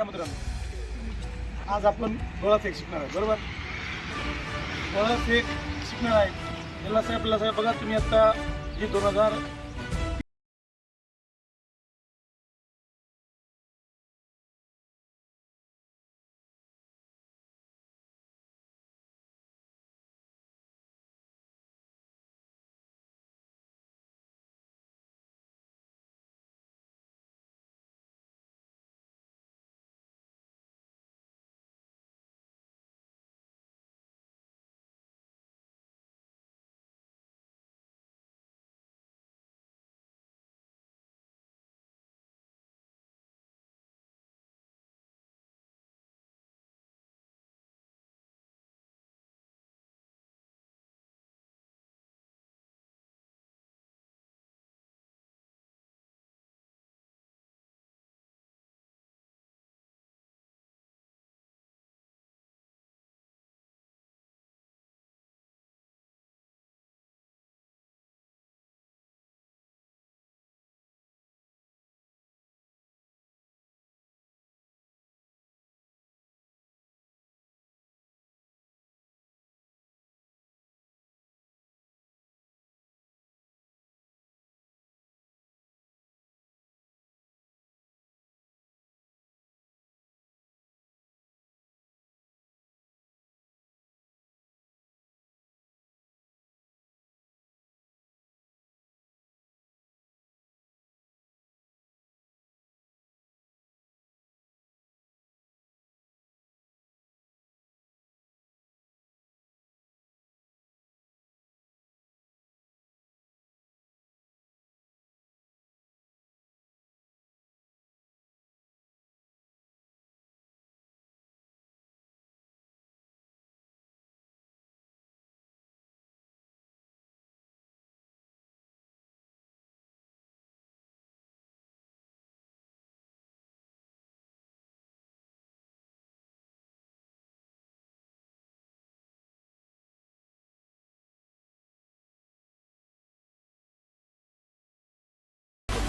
या मित्रांनो. आज आपण गोळा फेक शिकणार आहे बरोबर? गोळा फेक शिकणार आहे. याला साहेब आपल्याला साहेब बघा तुम्ही आता जी दोन हजार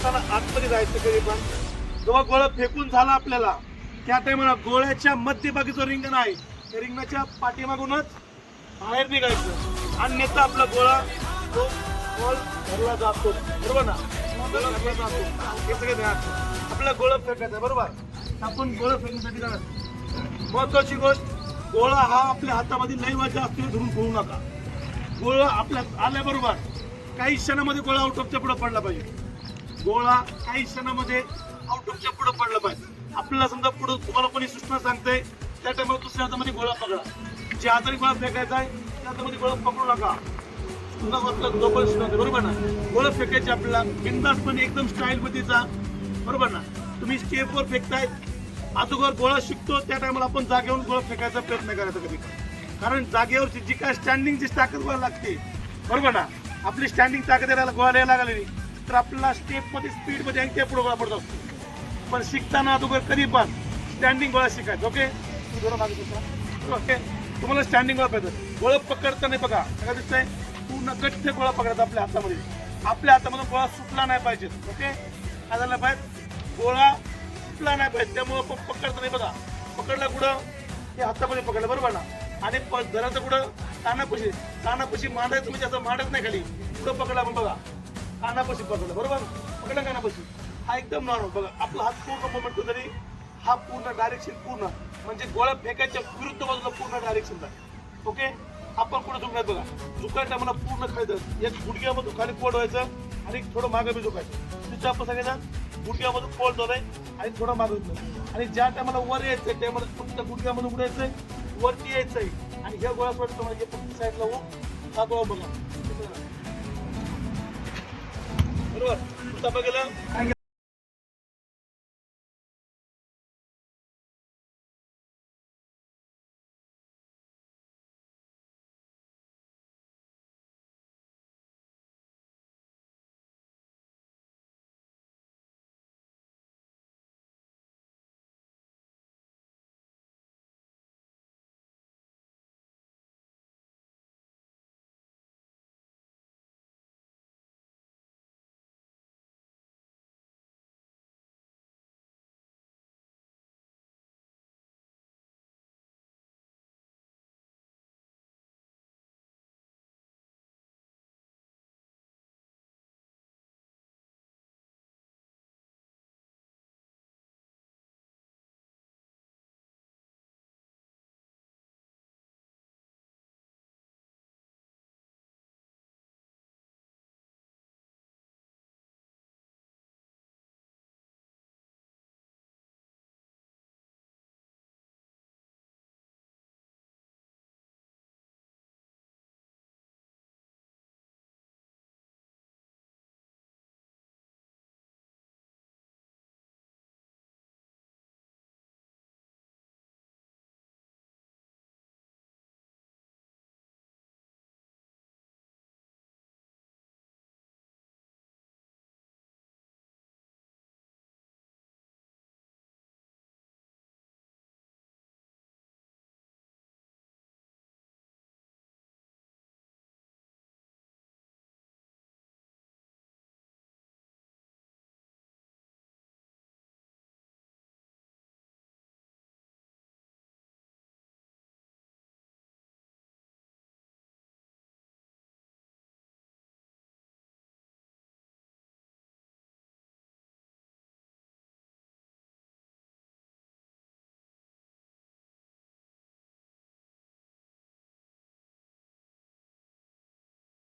असताना आतमध्ये जायचं कधी पण? जेव्हा गोळा फेकून झाला आपल्याला त्या टायमाला गोळ्याच्या मध्यभागी जो रिंगण आहे त्या रिंगणाच्या पाठीमागूनच बाहेर निघायचं. अन्यथा आपला गोळा तो बॉल धरला जातो. बरोबर ना? धरला जातो. हे सगळे ध्यान आपला गोळा फेकायचा बरोबर? आपण गोळा फेकण्यासाठी जाणार महत्वाची गोष्ट गोळा हा आपल्या हातामध्ये लई वाजा असतो धरून ठेवू नका. गोळा आपल्या आल्याबरोबर काही क्षणामध्ये गोळा आउट ऑफच्या पुढे पडला पाहिजे. गोळा काही क्षणामध्ये आउट पुढे पडलं पाहिजे. आपल्याला समजा पुढे तुम्हाला कोणी सूचना सांगते त्या टायमाला दुसऱ्या हातामध्ये गोळा पकडा. जे हाताने गोळा फेकायचा आहे त्या हातामध्ये गोळा पकडू नका. बरोबर ना? गोळा फेकायचे आपल्याला बिंदासपणे एकदम स्टाईलमध्ये जा बरोबर ना? तुम्ही स्टेपवर फेकताय अगोदर गोळा शिकतो त्या टायमाला आपण जागेवर गोळा फेकायचा प्रयत्न करायचा कधी कारण जागेवरची जी काय स्टँडिंगची ताकद गोळा लागते बरोबर ना? आपली स्टँडिंग ताकद यायला गोळा यायला लागली. तर आपल्याला स्टेपमध्ये स्पीडमध्ये स्पीडमध्ये पुढे गोळा पडत असतो. पण शिकताना अगोदर कधी पण स्टँडिंग गोळा शिकायचं ओके ओके तुम्हाला स्टँडिंग गोळा पाहिजे. गोळा पकडताना बघा. सगळं दिसतंय? पूर्ण गठ्ठ गोळा पकडायचा आपल्या हातामध्ये. आपल्या हातामधून गोळा सुटला नाही पाहिजे ओके काय झालं पाहिजे गोळा सुटला नाही पाहिजे. त्यामुळं प- पकडताना बघा. पकडला कुठं? हे हातामध्ये पकडलं बरोबर ना? आणि प- धराचं कुठं? कानापाशी. कानापशी मांडायचं म्हणजे असं मांडत नाही खाली. कुठं पकडला आपण बघा. कानापाशी पकडलं बरोबर? पकडलं कानापाशी? हा एकदम नॉर्मल बघा आपला हात पूर्ण मोमेंट तरी हा पूर्ण डायरेक्शन पूर्ण. म्हणजे गोळ्या फेकायच्या विरुद्ध बाजूला पूर्ण डायरेक्शन जाईल ओके आपण कुठे झुकण्यात बघा? झुकायचं मला पूर्ण खायचं. एक गुडघ्यामधून खाली कोड व्हायचं आणि थोडं मागं बी झुकायचं. तिथं आपण सांगायचं गुडघ्यामधून पोट झालंय आणि थोडं मागं झुकायचं आणि ज्या टायमाला वर यायचंय त्यामध्ये फक्त गुडघ्यामधून उडायचंय वरती यायचंय. आणि ह्या गोळ्या सोडतो म्हणजे साईडला हो हा गोळा बघा Ang